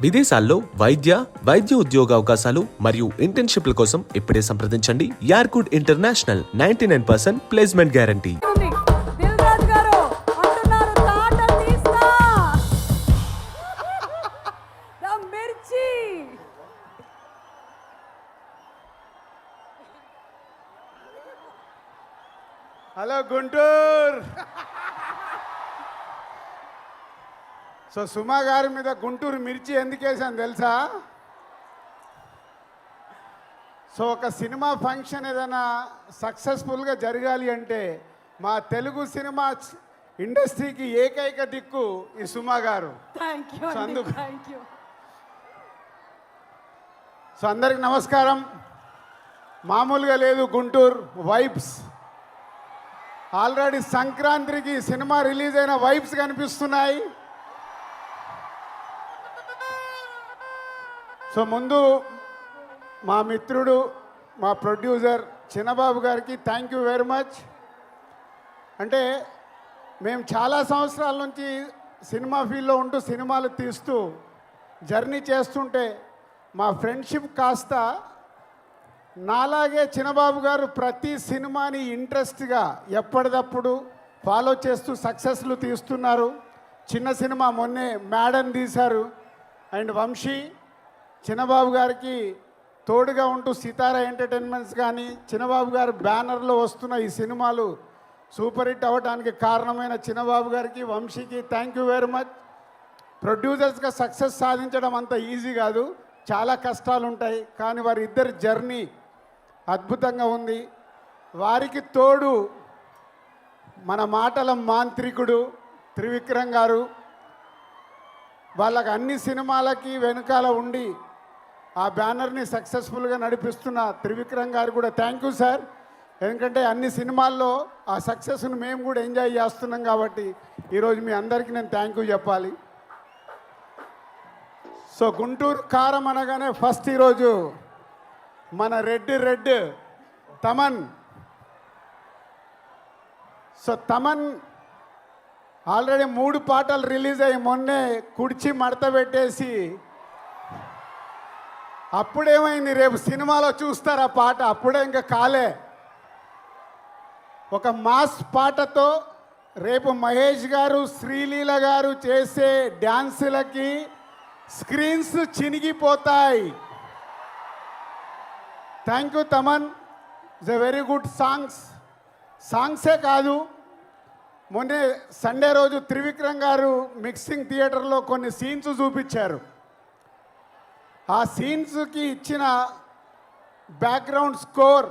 విదేశాల్లో వైద్య వైద్య ఉద్యోగ అవకాశాలు మరియు ఇంటర్న్షిప్ల కోసం ఇప్పుడే సంప్రదించండి. యార్కుడ్ international ninety nine percent placement guarantee. Hello Guntur. So Suma గారి మీద గుంటూరు మిర్చి ఎందుకు వేసాను తెలుసా? సో ఒక సినిమా ఫంక్షన్ ఏదైనా సక్సెస్ఫుల్గా జరగాలి అంటే మా తెలుగు సినిమా ఇండస్ట్రీకి ఏకైక దిక్కు ఈ సుమా గారు. సో అందరికి నమస్కారం. మామూలుగా లేదు గుంటూరు వైబ్స్. ఆల్రెడీ సంక్రాంతికి సినిమా రిలీజ్ అయిన వైబ్స్ కనిపిస్తున్నాయి. సో ముందు మా మిత్రుడు మా ప్రొడ్యూసర్ చిన్నబాబు గారికి థ్యాంక్ యూ వెరీ మచ్ అంటే మేము చాలా సంవత్సరాల నుంచి సినిమా ఫీల్డ్లో ఉంటూ సినిమాలు తీస్తూ జర్నీ చేస్తుంటే మా ఫ్రెండ్షిప్ కాస్త నాలాగే చిన్నబాబు గారు ప్రతి సినిమాని ఇంట్రెస్ట్గా ఎప్పటికప్పుడు ఫాలో చేస్తూ సక్సెస్లు తీస్తున్నారు. చిన్న సినిమా మొన్నే మేడన్ తీశారు. అండ్ వంశీ చిన్నబాబు గారికి తోడుగా ఉంటూ సితారా ఎంటర్టైన్మెంట్స్ కానీ చిన్నబాబు గారు బ్యానర్లో వస్తున్న ఈ సినిమాలు సూపర్ హిట్ అవ్వడానికి కారణమైన చిన్నబాబు గారికి వంశీకి థ్యాంక్ యూ వెరీ మచ్ ప్రొడ్యూసర్స్గా సక్సెస్ సాధించడం అంత ఈజీ కాదు. చాలా కష్టాలు ఉంటాయి. కానీ వారి ఇద్దరి జర్నీ అద్భుతంగా ఉంది. వారికి తోడు మన మాటల మాంత్రికుడు త్రివిక్రమ్ గారు. వాళ్ళకి అన్ని సినిమాలకి వెనుకాల ఉండి ఆ బ్యానర్ని సక్సెస్ఫుల్గా నడిపిస్తున్న త్రివిక్రమ్ గారు కూడా థ్యాంక్ యూ సార్ ఎందుకంటే అన్ని సినిమాల్లో ఆ సక్సెస్ను మేము కూడా ఎంజాయ్ చేస్తున్నాం కాబట్టి ఈరోజు మీ అందరికీ నేను థ్యాంక్ యూ చెప్పాలి. సో గుంటూరు కారం అనగానే ఫస్ట్ ఈరోజు మన red red Thaman. So Thaman already మూడు పాటలు రిలీజ్ అయ్యి మొన్నే కుడిచి మడత పెట్టేసి అప్పుడేమైంది? రేపు సినిమాలో చూస్తారు ఆ పాట? అప్పుడే ఇంకా కాలే. ఒక మాస్ పాటతో రేపు మహేష్ గారు శ్రీలీల గారు చేసే డ్యాన్సులకి screens చినిగిపోతాయి. Thank you Thaman is a very good songs సాంగ్సే కాదు. మొన్నే సండే రోజు త్రివిక్రమ్ గారు మిక్సింగ్ థియేటర్లో కొన్ని సీన్స్ చూపించారు. ఆ సీన్స్కి ఇచ్చిన బ్యాక్గ్రౌండ్ స్కోర్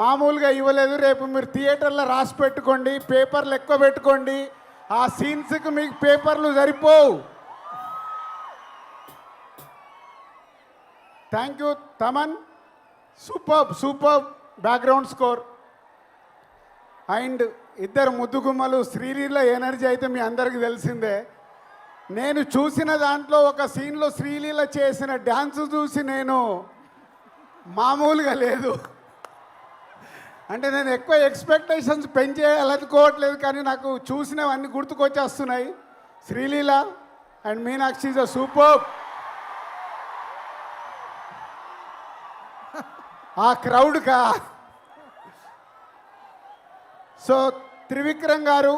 మామూలుగా ఇవ్వలేదు. రేపు మీరు థియేటర్లో రాసి పెట్టుకోండి పేపర్లు ఎక్కువ పెట్టుకోండి. ఆ సీన్స్కి మీకు పేపర్లు సరిపోవు. Thank you Thaman super super background score and ఇద్దరు ముద్దుగుమ్మలు శ్రీలీల ఎనర్జీ అయితే మీ అందరికీ తెలిసిందే. నేను చూసిన దాంట్లో ఒక సీన్లో శ్రీలీల చేసిన డ్యాన్స్ చూసి నేను మామూలుగా లేదు. అంటే నేను ఎక్కువ ఎక్స్పెక్టేషన్స్ పెంచేయాలనుకోవట్లేదు కానీ నాకు చూసినవన్నీ గుర్తుకొచ్చేస్తున్నాయి. Sreeleela and Meenakshi is a super. ఆ క్రౌడ్కా? సో త్రివిక్రమ్ గారు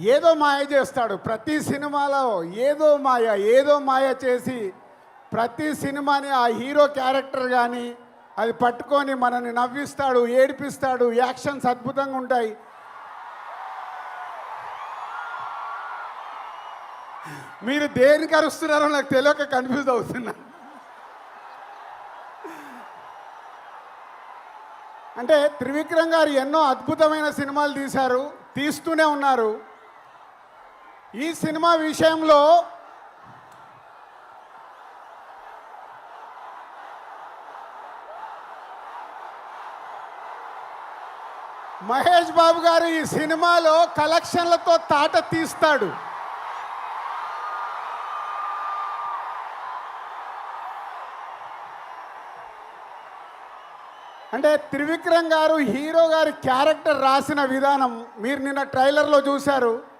ఏదో మాయ చేస్తాడు. ప్రతి సినిమాలో ఏదో మాయ ఏదో మాయ చేసి ప్రతి సినిమాని ఆ హీరో క్యారెక్టర్ కానీ అది పట్టుకొని మనల్ని నవ్విస్తాడు ఏడిపిస్తాడు. యాక్షన్స్ అద్భుతంగా ఉంటాయి. మీరు దేనికి అరుస్తున్నారో నాకు తెలియక కన్ఫ్యూజ్ అవుతున్నా. అంటే త్రివిక్రమ్ గారు ఎన్నో అద్భుతమైన సినిమాలు తీశారు తీస్తూనే ఉన్నారు. ఈ సినిమా విషయంలో మహేష్ బాబు గారు ఈ సినిమాలో కలెక్షన్లతో తాట తీస్తాడు. అంటే త్రివిక్రమ్ గారు హీరో గారి క్యారెక్టర్ రాసిన విధానం మీరు నిన్న ట్రైలర్లో చూశారు.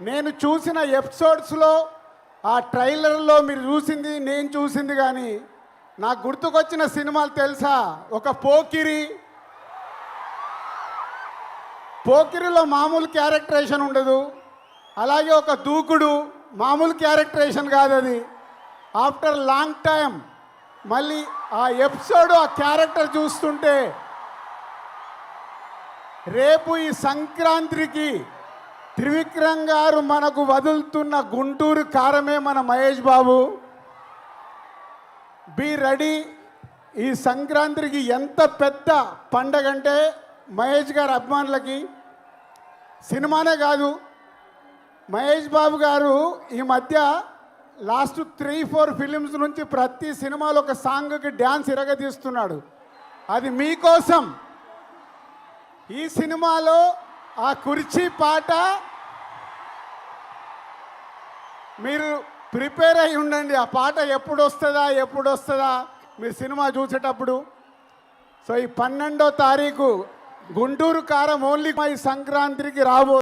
నేను చూసిన ఎపిసోడ్స్లో ఆ ట్రైలర్లో మీరు చూసింది నేను చూసింది కానీ నాకు గుర్తుకొచ్చిన సినిమాలు తెలుసా? ఒక పోకిరి. పోకిరిలో మామూలు క్యారెక్టరేషన్ ఉండదు. అలాగే ఒక దూకుడు మామూలు క్యారెక్టరేషన్ కాదు అది. ఆఫ్టర్ లాంగ్ టైం మళ్ళీ ఆ ఎపిసోడ్ ఆ క్యారెక్టర్ చూస్తుంటే రేపు ఈ సంక్రాంతికి త్రివిక్రమ్ గారు మనకు వదులుతున్న గుంటూరు కారమే మన మహేష్ బాబు. బీ రెడీ ఈ సంక్రాంతికి ఎంత పెద్ద పండగ అంటే మహేష్ గారి అభిమానులకి సినిమానే కాదు. మహేష్ బాబు గారు ఈ మధ్య లాస్ట్ త్రీ ఫోర్ ఫిలిమ్స్ నుంచి ప్రతి సినిమాలో ఒక సాంగ్కి డ్యాన్స్ ఇరగదీస్తున్నాడు. అది మీకోసం. ఈ సినిమాలో ఆ కుర్చీ పాట మీరు ప్రిపేర్ అయి ఉండండి. ఆ పాట ఎప్పుడు వస్తుందా ఎప్పుడు వస్తుందా మీరు సినిమా చూసేటప్పుడు. సో ఈ పన్నెండో తారీఖు గుంటూరు కారం ఓన్లీ ఈ సంక్రాంతికి రాబో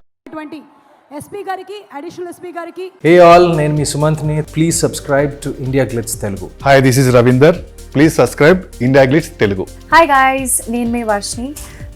ఎస్పీ గారికి అడిషనల్ ఎస్పీ గారికి. హే ఆల్ నేను మీ సుమంత్ని. Please subscribe to India Glitz Telugu. Hi this is Ravinder please subscribe India Glitz Telugu hi guys నేను మీ Varshini